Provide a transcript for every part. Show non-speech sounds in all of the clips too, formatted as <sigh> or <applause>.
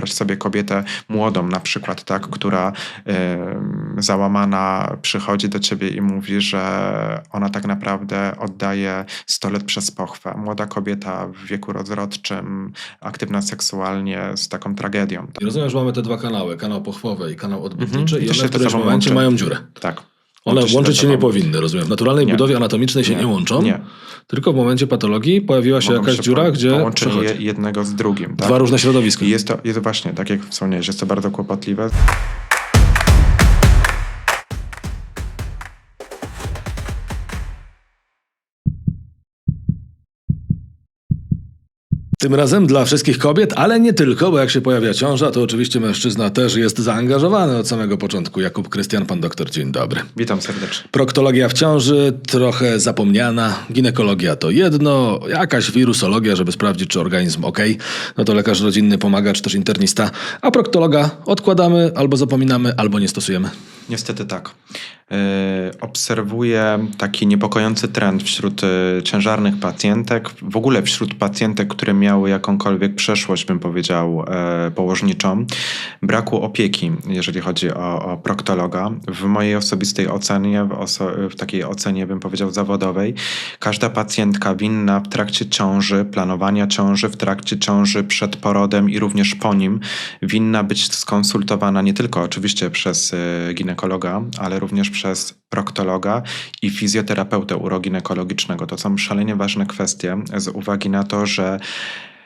wyobraź sobie kobietę młodą na przykład, tak, która y, załamana przychodzi do ciebie i mówi, że ona tak naprawdę oddaje 100 lat przez pochwę. Młoda kobieta w wieku rozrodczym, aktywna seksualnie z taką tragedią. I rozumiem, że mamy te dwa kanały, kanał pochwowy i kanał odbytniczy Mhm. i one w którymś momencie łączy. mają dziurę. Tak. One Łączy łączyć ze się nie powinny, rozumiem. W naturalnej Nie. budowie anatomicznej się Nie. nie łączą, Nie. tylko w momencie patologii pojawiła się Mogą jakaś się dziura, po- gdzie przechodzi. je- jednego z drugim. Tak? Dwa różne środowiska. I jest to, jest właśnie, tak jak wspomniałeś, jest to bardzo kłopotliwe. Tym razem dla wszystkich kobiet, ale nie tylko, bo jak się pojawia ciąża, to oczywiście mężczyzna też jest zaangażowany od samego początku. Jakub Krystian, pan doktor, dzień dobry. Witam serdecznie. Proktologia w ciąży, trochę zapomniana. Ginekologia to jedno, jakaś wirusologia, żeby sprawdzić, czy organizm ok. No to lekarz rodzinny pomaga, czy też internista. A proktologa odkładamy, albo zapominamy, albo nie stosujemy. Niestety tak. Yy, obserwuję taki niepokojący trend wśród yy, ciężarnych pacjentek, w ogóle wśród pacjentek, które miały jakąkolwiek przeszłość, bym powiedział, yy, położniczą, braku opieki, jeżeli chodzi o, o proktologa. W mojej osobistej ocenie, w, oso- w takiej ocenie, bym powiedział, zawodowej, każda pacjentka winna w trakcie ciąży, planowania ciąży, w trakcie ciąży, przed porodem i również po nim, winna być skonsultowana nie tylko oczywiście przez y, ale również przez proktologa i fizjoterapeutę uroginekologicznego. To są szalenie ważne kwestie z uwagi na to, że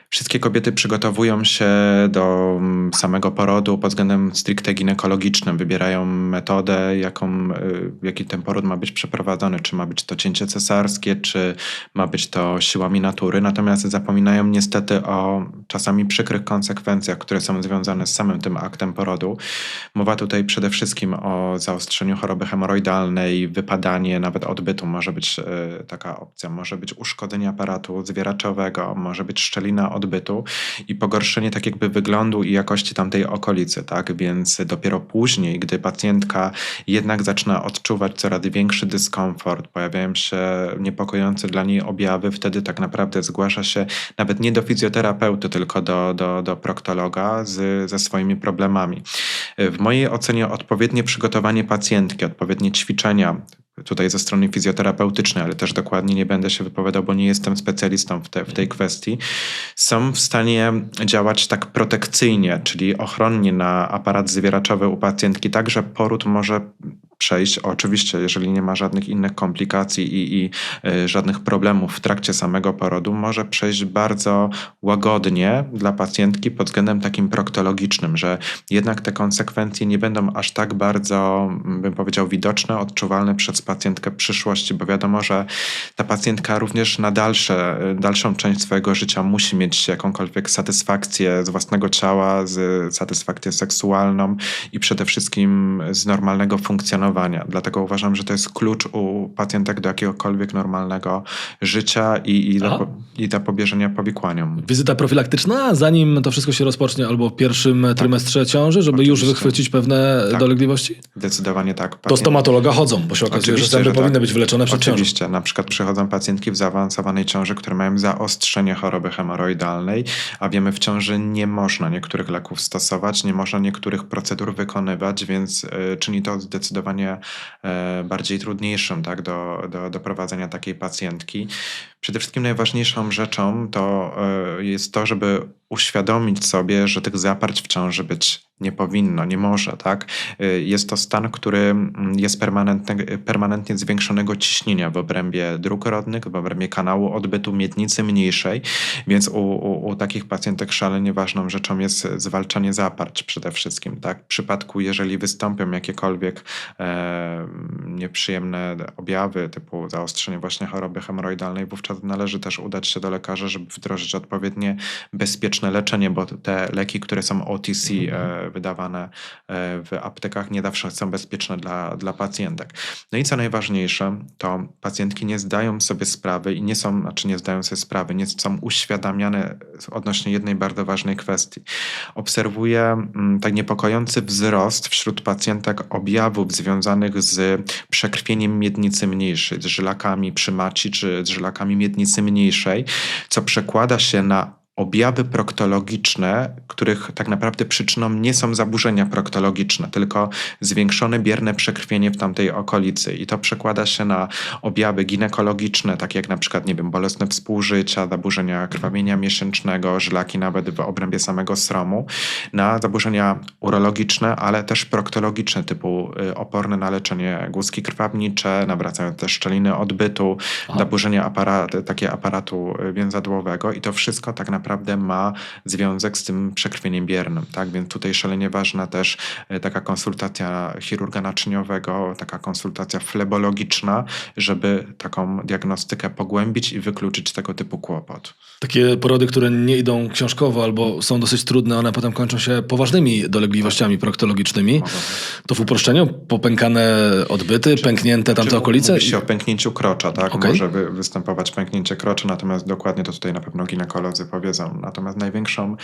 Wszystkie kobiety przygotowują się do mm, samego porodu pod względem stricte ginekologicznym. Wybierają metodę, jaką, y, jaki ten poród ma być przeprowadzony. Czy ma być to cięcie cesarskie, czy ma być to siłami natury. Natomiast zapominają niestety o czasami przykrych konsekwencjach, które są związane z samym tym aktem porodu. Mowa tutaj przede wszystkim o zaostrzeniu choroby hemoroidalnej, wypadanie nawet odbytu. Może być y, taka opcja. Może być uszkodzenie aparatu zwieraczowego, może być szczelina odbytu i pogorszenie tak jakby wyglądu i jakości tamtej okolicy, tak? Więc dopiero później, gdy pacjentka jednak zaczyna odczuwać coraz większy dyskomfort, pojawiają się niepokojące dla niej objawy, wtedy tak naprawdę zgłasza się nawet nie do fizjoterapeuty, tylko do, do, do proktologa z, ze swoimi problemami. W mojej ocenie odpowiednie przygotowanie pacjentki, odpowiednie ćwiczenia, tutaj ze strony fizjoterapeutycznej, ale też dokładnie nie będę się wypowiadał, bo nie jestem specjalistą w, te, w tej kwestii, są w stanie działać tak protekcyjnie, czyli ochronnie na aparat zwieraczowy u pacjentki, tak że poród może przejść, oczywiście, jeżeli nie ma żadnych innych komplikacji i, i y, żadnych problemów w trakcie samego porodu, może przejść bardzo łagodnie dla pacjentki pod względem takim proktologicznym, że jednak te konsekwencje nie będą aż tak bardzo, mm, bym powiedział, widoczne, odczuwalne przez pacjentkę przyszłości, bo wiadomo, że ta pacjentka również na dalsze, dalszą część swojego życia musi mieć jakąkolwiek satysfakcję z własnego ciała, z satysfakcję seksualną i przede wszystkim z normalnego funkcjonowania. Dlatego uważam, że to jest klucz u pacjentek do jakiegokolwiek normalnego życia i, i, do, i zapobieżenia powikłaniom. Wizyta profilaktyczna, zanim to wszystko się rozpocznie, albo w pierwszym trymestrze ciąży, żeby już Oczywiście. wychwycić pewne Tak. dolegliwości? Zdecydowanie tak. Do Pacjent- stomatologa chodzą, bo się okazuje, że Oczywiście, zęby że tak. powinny być wyleczone przed ciążą. Oczywiście, na przykład przychodzą pacjentki w zaawansowanej ciąży, które mają zaostrzenie choroby hemoroidalnej, a wiemy w ciąży nie można niektórych leków stosować, nie można niektórych procedur wykonywać, więc y, czyni to zdecydowanie y, bardziej trudniejszym tak, do, do, do prowadzenia takiej pacjentki. Przede wszystkim najważniejszą rzeczą to y, jest to, żeby uświadomić sobie, że tych zaparć w ciąży być nie powinno, nie może, tak? Y, Jest to stan, który jest permanentnie zwiększonego ciśnienia w obrębie dróg rodnych, w obrębie kanału odbytu miednicy mniejszej, więc u, u, u takich pacjentek szalenie ważną rzeczą jest zwalczanie zaparć przede wszystkim, tak? W przypadku, jeżeli wystąpią jakiekolwiek e, nieprzyjemne objawy typu zaostrzenie właśnie choroby hemoroidalnej, wówczas należy też udać się do lekarza, żeby wdrożyć odpowiednie bezpieczne leczenie, bo te leki, które są OTC e, wydawane e, w aptekach, nie zawsze są bezpieczne dla, dla pacjentek. No i co najważniejsze, to pacjentki nie zdają sobie sprawy i nie są, znaczy nie zdają sobie sprawy, nie są uświadamiane odnośnie jednej bardzo ważnej kwestii. Obserwuję mm, tak niepokojący wzrost wśród pacjentek objawów związanych z przekrwieniem miednicy mniejszej, z żylakami przy maci czy z żylakami miednicy mniejszej, co przekłada się na objawy proktologiczne, których tak naprawdę przyczyną nie są zaburzenia proktologiczne, tylko zwiększone bierne przekrwienie w tamtej okolicy. I to przekłada się na objawy ginekologiczne, takie jak na przykład, nie wiem, bolesne współżycia, zaburzenia krwawienia miesięcznego, żlaki nawet w obrębie samego sromu, na zaburzenia urologiczne, ale też proktologiczne, typu y, oporne na leczenie guzki krwawnicze, nawracają też szczeliny odbytu, Aha. zaburzenia aparat, takie aparatu y, więzadłowego i to wszystko tak naprawdę ma związek z tym przekrwieniem biernym, tak? Więc tutaj szalenie ważna też y, taka konsultacja chirurga naczyniowego, taka konsultacja flebologiczna, żeby taką diagnostykę pogłębić i wykluczyć tego typu kłopot. Takie porody, które nie idą książkowo albo są dosyć trudne, one potem kończą się poważnymi dolegliwościami proktologicznymi. To w uproszczeniu popękane odbyty, pęknięte tamte Czy okolice. Mówi się o pęknięciu krocza, tak? Okej. Może wy, występować pęknięcie krocza, natomiast dokładnie to tutaj na pewno ginekolodzy powiedzą. Natomiast największą,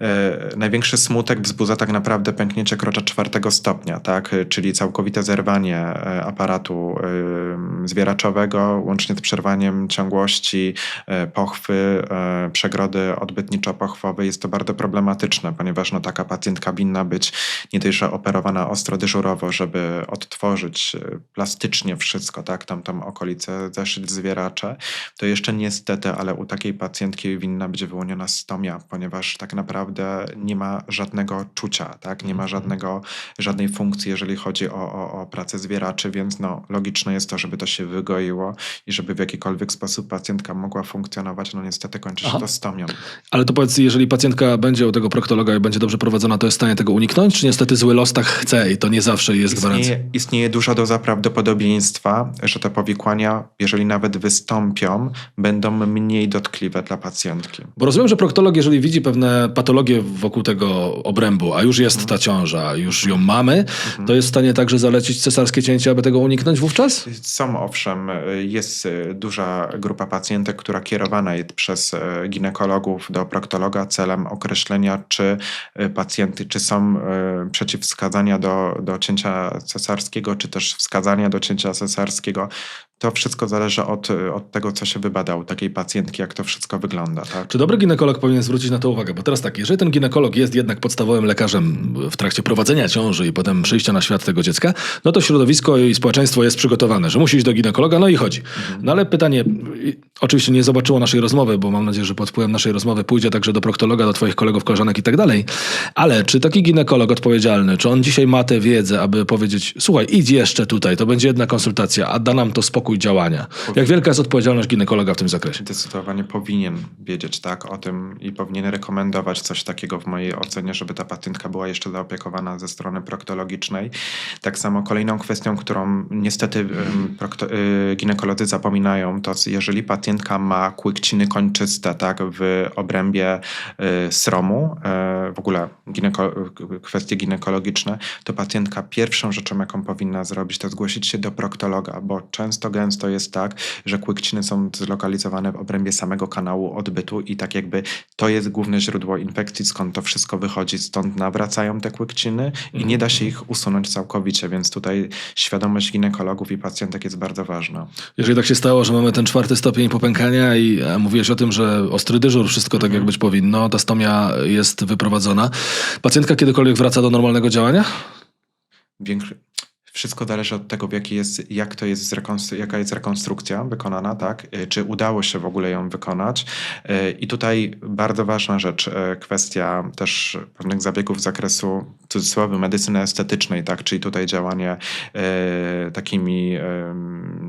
e, największy smutek wzbudza tak naprawdę pęknięcie krocza czwartego stopnia, tak? Czyli całkowite zerwanie e, aparatu e, zwieraczowego, łącznie z przerwaniem ciągłości e, pochwy, e, przegrody odbytniczo-pochwowej. Jest to bardzo problematyczne, ponieważ no, taka pacjentka winna być nie że operowana ostro dyżurowo, żeby odtworzyć e, plastycznie wszystko, tak, tam tą okolicę, zaszyć zwieracze, to jeszcze niestety, ale u takiej pacjentki winna być wyłoniona stomia, ponieważ tak naprawdę nie ma żadnego czucia, tak, nie ma żadnego, żadnej funkcji, jeżeli chodzi o, o, o pracę zwieraczy, więc no, logiczne jest to, żeby to się wygoiło i żeby w jakikolwiek sposób pacjentka mogła funkcjonować, no niestety kończy się Aha. to stomią. Ale to powiedz, jeżeli pacjentka będzie u tego proktologa i będzie dobrze prowadzona, to jest w stanie tego uniknąć? Czy niestety zły los tak chce i to nie zawsze jest gwarancja? Istnieje, istnieje duża doza prawdopodobieństwa, że te powikłania, jeżeli nawet wystąpią, będą mniej dotkliwe dla pacjentki. Bo rozumiem, że proktolog, jeżeli widzi pewne patologie wokół tego obrębu, a już jest ta ciąża, już ją mamy, to jest w stanie także zalecić cesarskie cięcie, aby tego uniknąć wówczas? Są owszem, jest duża grupa pacjentek, która kierowana jest przez ginekologów do proktologa celem określenia, czy pacjenty, czy są y, przeciwwskazania do, do cięcia cesarskiego, czy też wskazania do cięcia cesarskiego. To wszystko zależy od, od tego, co się wybada u takiej pacjentki, jak to wszystko wygląda. Tak? Czy dobry ginekolog powinien zwrócić na to uwagę? Bo teraz tak, jeżeli ten ginekolog jest jednak podstawowym lekarzem w trakcie prowadzenia ciąży i potem przyjścia na świat tego dziecka, no to środowisko i społeczeństwo jest przygotowane, że musi iść do ginekologa, no i chodzi. No ale pytanie, oczywiście nie zobaczyło naszej rozmowy, bo mam nadzieję, że pod wpływem naszej rozmowy pójdzie także do proktologa, do twoich kolegów, koleżanek i tak dalej, ale czy taki ginekolog odpowiedzialny, czy on dzisiaj ma tę wiedzę, aby powiedzieć, słuchaj, idź jeszcze tutaj, to będzie jedna konsultacja, a da nam to spokój działania. Jak wielka jest odpowiedzialność ginekologa w tym zakresie? Zdecydowanie powinien wiedzieć tak o tym i powinien rekomendować coś takiego w mojej ocenie, żeby ta pacjentka była jeszcze zaopiekowana ze strony proktologicznej. Tak samo kolejną kwestią, którą niestety y, ginekolodzy zapominają, to jeżeli pacjentka ma kłykciny kończyste tak, w obrębie y, sromu, y, w ogóle gineko- kwestie ginekologiczne, to pacjentka pierwszą rzeczą, jaką powinna zrobić, to zgłosić się do proktologa, bo często, gęsto jest tak, że kłykciny są zlokalizowane w obrębie samego kanału odbytu i tak jakby to jest główne źródło infekcji, skąd to wszystko wychodzi, stąd nawracają te kłykciny i nie da się ich usunąć całkowicie, więc tutaj świadomość ginekologów i pacjentek jest bardzo ważna. Jeżeli tak się stało, że mamy ten czwarty stopień popękania i mówiłeś o tym, że ostry dyżur, wszystko tak jak być powinno, ta stomia jest wyprowadzona. Pacjentka kiedykolwiek wraca do normalnego działania? Większy... Wszystko zależy od tego, jaki jest, jak to jest jaka jest rekonstrukcja wykonana, tak? Y, Czy udało się w ogóle ją wykonać. Y, I tutaj bardzo ważna rzecz, y, kwestia też pewnych zabiegów z zakresu w cudzysłowie medycyny estetycznej, tak? Czyli tutaj działanie takimi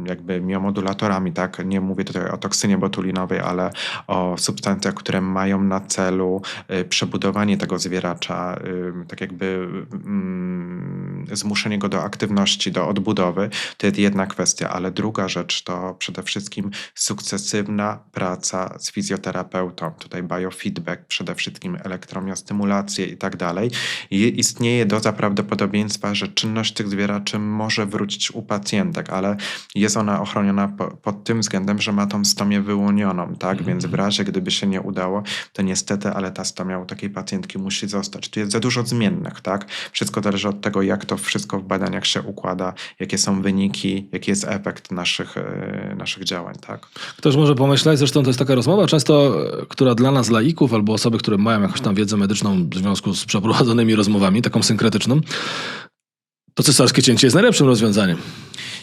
jakby miomodulatorami, tak? Nie mówię tutaj o toksynie botulinowej, ale o substancjach, które mają na celu przebudowanie tego zwieracza, tak jakby mm, zmuszenie go do aktywności, do odbudowy, to jest jedna kwestia, ale druga rzecz to przede wszystkim sukcesywna praca z fizjoterapeutą. Tutaj biofeedback, przede wszystkim elektromiostymulacje i tak dalej. I istnieje doza prawdopodobieństwa, że czynność tych zwieraczy może wrócić u pacjentek, ale jest ona ochroniona po, pod tym względem, że ma tą stomię wyłonioną, tak? Więc w razie, gdyby się nie udało, to niestety, ale ta stomia u takiej pacjentki musi zostać. Tu jest za dużo zmiennych, tak? Wszystko zależy od tego, jak to wszystko w badaniach się układa, jakie są wyniki, jaki jest efekt naszych, e, naszych działań, tak? Ktoś może pomyśleć, zresztą to jest taka rozmowa często, e, która dla nas laików albo osoby, które mają jakąś tam wiedzę medyczną w związku z przeprowadzonymi rozmowami, taką synkretyczną, to cesarskie cięcie jest najlepszym rozwiązaniem.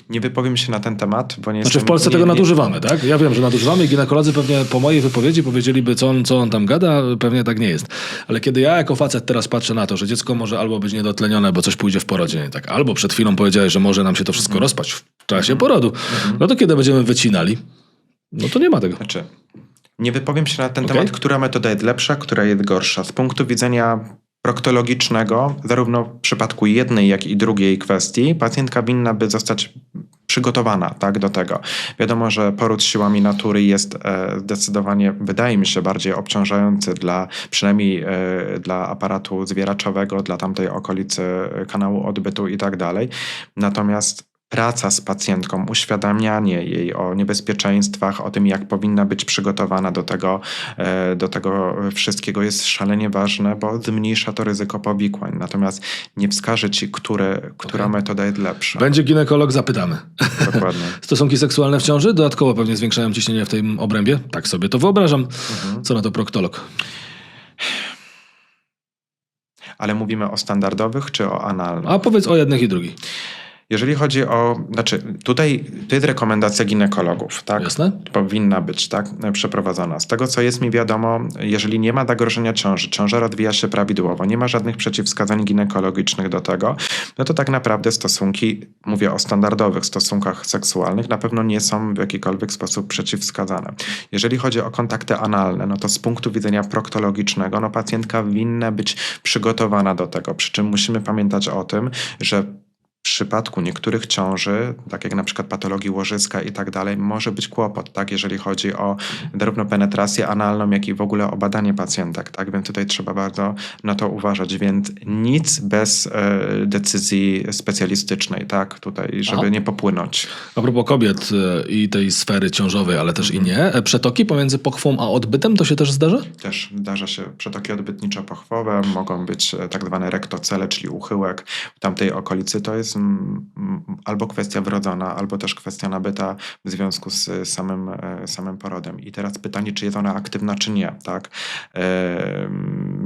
Nie wypowiem się na ten temat, bo nie Znaczy w Polsce nie, tego nie, nadużywamy, tak? Ja wiem, że nadużywamy i ginekolodzy pewnie po mojej wypowiedzi powiedzieliby, co on, co on tam gada, pewnie tak nie jest. Ale kiedy ja jako facet teraz patrzę na to, że dziecko może albo być niedotlenione, bo coś pójdzie w porodzie nie tak, albo przed chwilą powiedziałeś, że może nam się to wszystko Mhm. rozpaść w czasie porodu, no to kiedy będziemy wycinali, no to nie ma tego. Znaczy, nie wypowiem się na ten Okej. temat, która metoda jest lepsza, która jest gorsza. Z punktu widzenia proktologicznego, zarówno w przypadku jednej, jak i drugiej kwestii, pacjentka winna by zostać przygotowana tak, do tego. Wiadomo, że poród siłami natury jest e, zdecydowanie, wydaje mi się, bardziej obciążający dla, przynajmniej e, dla aparatu zwieraczowego, dla tamtej okolicy e, kanału odbytu i tak dalej. Natomiast praca z pacjentką, uświadamianie jej o niebezpieczeństwach, o tym, jak powinna być przygotowana do tego, e, do tego wszystkiego jest szalenie ważne, bo zmniejsza to ryzyko powikłań. Natomiast nie wskaże ci, który, która Okej. metoda jest lepsza. Będzie ginekolog, zapytamy. Dokładnie. <laughs> Stosunki seksualne w ciąży dodatkowo pewnie zwiększają ciśnienie w tym obrębie. Tak sobie to wyobrażam. Mhm. Co na to proktolog? Ale mówimy o standardowych czy o analnych? A powiedz o jednych i drugich. Jeżeli chodzi o, znaczy tutaj to jest rekomendacja ginekologów, tak? Jasne? Powinna być, tak, przeprowadzona. Z tego, co jest mi wiadomo, jeżeli nie ma zagrożenia ciąży, ciąża odwija się prawidłowo, nie ma żadnych przeciwwskazań ginekologicznych do tego, no to tak naprawdę stosunki, mówię o standardowych stosunkach seksualnych, na pewno nie są w jakikolwiek sposób przeciwwskazane. Jeżeli chodzi o kontakty analne, no to z punktu widzenia proktologicznego, no pacjentka winna być przygotowana do tego, przy czym musimy pamiętać o tym, że przypadku niektórych ciąży, tak jak na przykład patologii łożyska i tak dalej, może być kłopot, tak, jeżeli chodzi o zarówno penetrację analną, jak i w ogóle o badanie pacjentek, tak, więc tutaj trzeba bardzo na to uważać, więc nic bez e, decyzji specjalistycznej, tak, tutaj, żeby Aha. nie popłynąć. A propos kobiet e, i tej sfery ciążowej, ale też i nie. e, Przetoki pomiędzy pochwą a odbytem to się też zdarza? Też zdarza się przetoki odbytniczo-pochwowe, mogą być tak zwane rektocele, czyli uchyłek w tamtej okolicy. To jest albo kwestia wrodzona, albo też kwestia nabyta w związku z samym, e, samym porodem. I teraz pytanie, czy jest ona aktywna, czy nie, tak? E,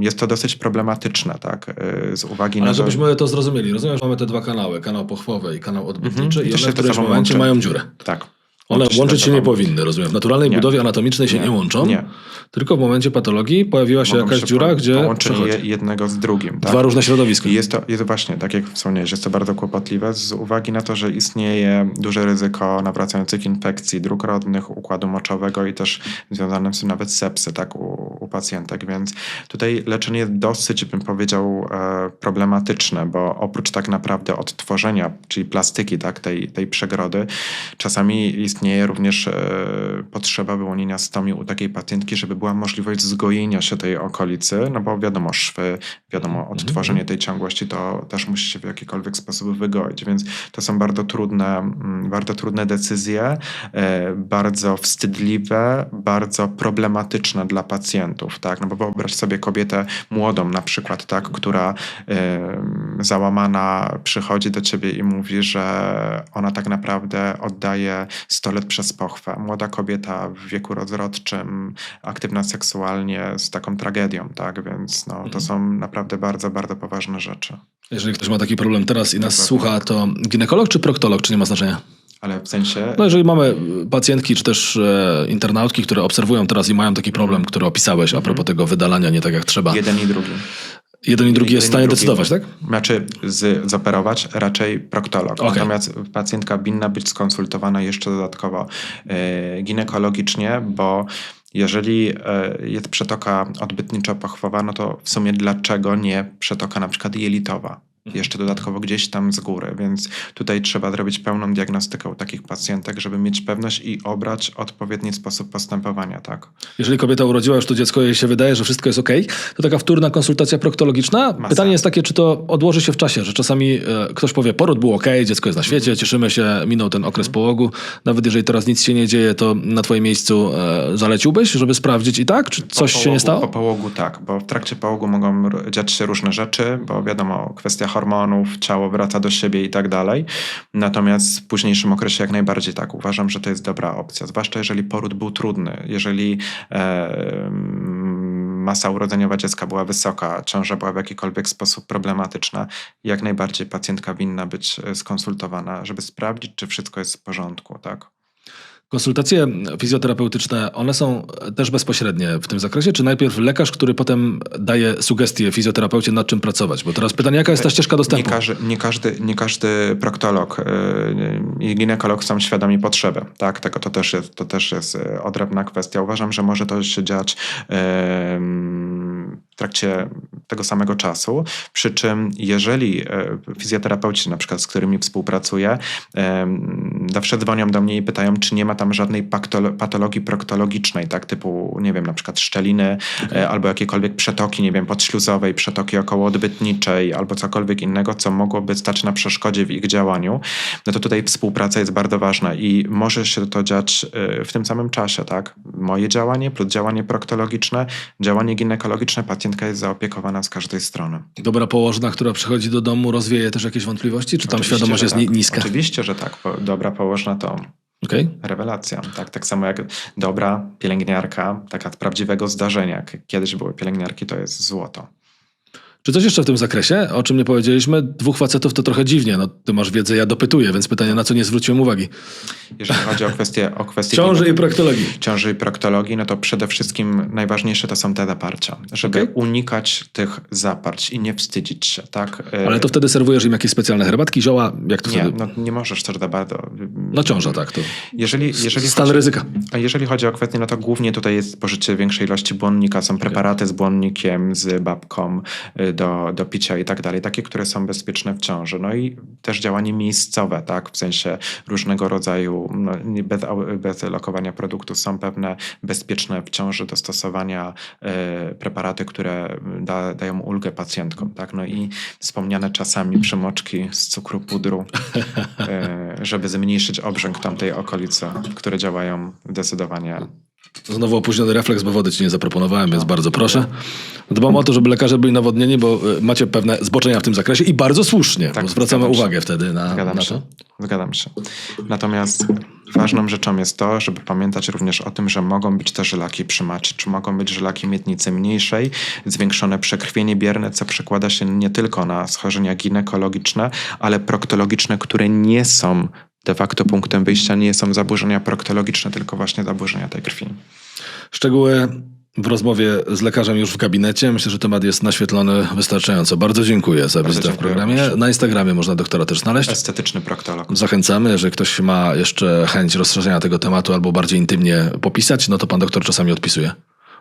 Jest to dosyć problematyczne, tak? E, Z uwagi Ale na to... żebyśmy to zrozumieli. Rozumiem, że mamy te dwa kanały, kanał pochwowy i kanał odbytniczy Mhm. i one w którymś momencie łączy. mają dziurę. Tak. One Łączy łączyć się nie powinny, rozumiem. W naturalnej Nie. budowie anatomicznej się Nie. nie łączą, Nie. tylko w momencie patologii pojawiła się Mogą jakaś się dziura, po- gdzie Połączenie je- jednego z drugim, tak? Dwa różne środowiska. I jest to jest właśnie, tak jak wspomniałeś, jest to bardzo kłopotliwe z uwagi na to, że istnieje duże ryzyko nawracających infekcji dróg rodnych, układu moczowego i też związane z tym nawet sepsy tak, u pacjentek, więc tutaj leczenie jest dosyć, bym powiedział, e, problematyczne, bo oprócz tak naprawdę odtworzenia, czyli plastyki tak, tej, tej przegrody, czasami istnieje również e, potrzeba wyłonienia stomii u takiej pacjentki, żeby była możliwość zgojenia się tej okolicy, no bo wiadomo, szwy, wiadomo, odtworzenie tej ciągłości to też musi się w jakikolwiek sposób wygoić, więc to są bardzo trudne, bardzo trudne decyzje, e, bardzo wstydliwe, bardzo problematyczne dla pacjentów, tak, no bo wyobraź sobie kobietę młodą na przykład, tak, która załamana przychodzi do ciebie i mówi, że ona tak naprawdę oddaje 100 lat przez pochwę. Młoda kobieta w wieku rozrodczym, aktywna seksualnie z taką tragedią, tak? Więc no, to są naprawdę bardzo, bardzo poważne rzeczy. Jeżeli ktoś ma taki problem teraz i nas słucha, to ginekolog czy proktolog, czy nie ma znaczenia? Ale w sensie... No jeżeli mamy y, pacjentki, czy też e, internautki, które obserwują teraz i mają taki problem, który opisałeś a propos tego wydalania nie tak jak trzeba. Jeden i drugi. Jeden i drugi jest w stanie drugi. decydować, tak? Znaczy z, zoperować raczej proktolog. Okej. Natomiast pacjentka winna być skonsultowana jeszcze dodatkowo e, ginekologicznie, bo jeżeli e, jest przetoka odbytniczo-pochwowa, no to w sumie dlaczego nie przetoka na przykład jelitowa? Jeszcze dodatkowo gdzieś tam z góry, więc tutaj trzeba zrobić pełną diagnostykę u takich pacjentek, żeby mieć pewność i obrać odpowiedni sposób postępowania, tak? Jeżeli kobieta urodziła już to dziecko, jej się wydaje, że wszystko jest ok, to taka wtórna konsultacja proktologiczna. Ma Pytanie jest takie, czy to odłoży się w czasie, że czasami e, ktoś powie, poród był ok, dziecko jest na świecie, cieszymy się, minął ten okres połogu. Nawet jeżeli teraz nic się nie dzieje, to na twoim miejscu e, zaleciłbyś, żeby sprawdzić i tak? Czy coś po się połogu, nie stało? Po połogu tak, bo w trakcie połogu mogą dziać się różne rzeczy, bo wiadomo, kwestia hormonów, ciało wraca do siebie i tak dalej. Natomiast w późniejszym okresie jak najbardziej tak. Uważam, że to jest dobra opcja. Zwłaszcza jeżeli poród był trudny, jeżeli e, masa urodzeniowa dziecka była wysoka, ciąża była w jakikolwiek sposób problematyczna, jak najbardziej pacjentka winna być e, skonsultowana, żeby sprawdzić, czy wszystko jest w porządku, tak? Konsultacje fizjoterapeutyczne, one są też bezpośrednie w tym zakresie, czy najpierw lekarz, który potem daje sugestie fizjoterapeucie, nad czym pracować? Bo teraz pytanie, jaka jest ta ścieżka Nie dostępu? każdy, nie, każdy, nie każdy proktolog yy, i ginekolog są świadomi potrzeby. Tak? Tego to też jest, to też jest yy, odrębna kwestia. Uważam, że może to się dziać yy, w trakcie tego samego czasu. Przy czym, jeżeli yy, fizjoterapeuci, na przykład z którymi współpracuję, zawsze dzwonią do mnie i pytają, czy nie ma tam żadnej patologii proktologicznej, tak? typu, nie wiem, na przykład szczeliny e, albo jakiekolwiek przetoki, nie wiem, podśluzowej, przetoki okołoodbytniczej albo cokolwiek innego, co mogłoby stać na przeszkodzie w ich działaniu, no to tutaj współpraca jest bardzo ważna i może się to dziać e, w tym samym czasie, tak? Moje działanie plus działanie proktologiczne, działanie ginekologiczne, pacjentka jest zaopiekowana z każdej strony. Dobra położna, która przychodzi do domu, rozwieje też jakieś wątpliwości, czy tam Oczywiście, świadomość jest tak. ni- niska? Oczywiście, że tak. Dobra położna to Okej. Rewelacja. Tak, tak samo jak dobra pielęgniarka, taka z prawdziwego zdarzenia. Kiedyś były pielęgniarki, to jest złoto. Czy coś jeszcze w tym zakresie, o czym nie powiedzieliśmy? Dwóch facetów to trochę dziwnie. No, ty masz wiedzę, ja dopytuję, więc pytanie, na co nie zwróciłem uwagi? Jeżeli chodzi o kwestię, o kwestię Ciąży i proktologii. ciąży i proktologii, no to przede wszystkim najważniejsze to są te zaparcia. Żeby Okej. unikać tych zaparć i nie wstydzić się, tak? E, Ale to wtedy serwujesz im jakieś specjalne herbatki, zioła? Jak to Nie, wtedy? no nie możesz też za bardzo. No ciąża, tak. To Jeżeli, jeżeli stan chodzi, ryzyka. A jeżeli chodzi o kwestię, no to głównie tutaj jest spożycie większej ilości błonnika. Są preparaty z błonnikiem, z babką do, do picia i tak dalej. Takie, które są bezpieczne w ciąży. No i też działanie miejscowe, tak? W sensie różnego rodzaju, no, bez, bez lokowania produktów są pewne bezpieczne w ciąży do stosowania y, preparaty, które da, dają ulgę pacjentkom, tak? No i wspomniane czasami przymoczki z cukru pudru, y, żeby zmniejszyć obrzęk tamtej okolicy, które działają zdecydowanie Znowu opóźniony refleks, bo wody ci nie zaproponowałem, więc bardzo proszę. Dbam o to, żeby lekarze byli nawodnieni, bo y, macie pewne zboczenia w tym zakresie i bardzo słusznie, Tak, bo zwracamy zgadzam się. uwagę wtedy na, Zgadzam na się. to. Zgadzam się. Natomiast ważną rzeczą jest to, żeby pamiętać również o tym, że mogą być te żylaki przy macie, czy mogą być żylaki miednicy mniejszej, zwiększone przekrwienie bierne, co przekłada się nie tylko na schorzenia ginekologiczne, ale proktologiczne, które nie są de facto punktem wyjścia, nie są zaburzenia proktologiczne, tylko właśnie zaburzenia tej krwi. Szczegóły w rozmowie z lekarzem już w gabinecie. Myślę, że temat jest naświetlony wystarczająco. Bardzo dziękuję za wizytę w programie. Na Instagramie można doktora też znaleźć. Estetyczny proktolog. Zachęcamy, jeżeli ktoś ma jeszcze chęć rozszerzenia tego tematu albo bardziej intymnie popisać, no to pan doktor czasami odpisuje.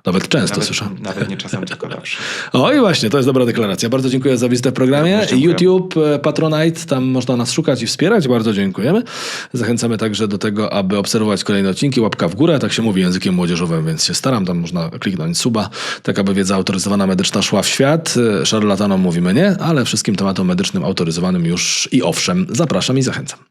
Nawet często słyszę. Nawet, nawet nie czasem, tylko zawsze. <laughs> O i właśnie, to jest dobra deklaracja. Bardzo dziękuję za wizytę w programie. YouTube, e, Patronite, tam można nas szukać i wspierać. Bardzo dziękujemy. Zachęcamy także do tego, aby obserwować kolejne odcinki. Łapka w górę, tak się mówi językiem młodzieżowym, więc się staram. Tam można kliknąć suba, tak aby wiedza autoryzowana medyczna szła w świat. E, Szarlatanom mówimy nie, ale wszystkim tematom medycznym autoryzowanym już i owszem. Zapraszam i zachęcam.